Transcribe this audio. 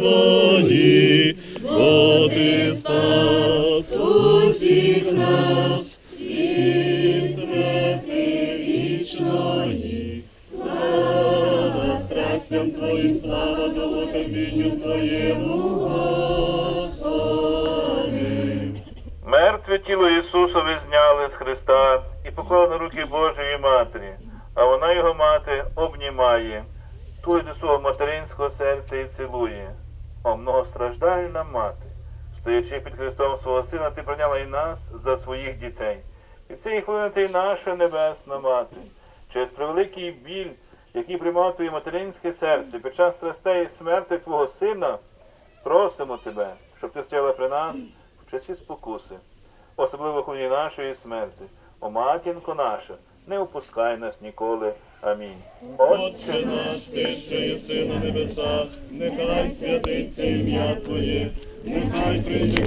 Твої, бо Ти спас усіх нас від смерти вічної. Слава страстям Твоїм, слава довготерпінню Твоєму, Господи. Мертве тіло Ісусове зняли з Христа і поклали руки Божої Матері, а вона його мати обнімає, тує до свого материнського серця і цілує. О, многостраждальна мати, стоячи під Христом свого Сина, ти прийняла і нас за своїх дітей. І цієї хвилини ти наша небесна мати. Через превеликий біль, який приймав твоє материнське серце під час страстей і смерти Твого Сина, просимо тебе, щоб ти стояла при нас в часі спокуси, особливо в хвилі нашої смерти. О, матінко наша, не опускай нас ніколи. Амінь. Отче наш, ти що єси на небесах, нехай святиться ім'я Твоє, нехай прийде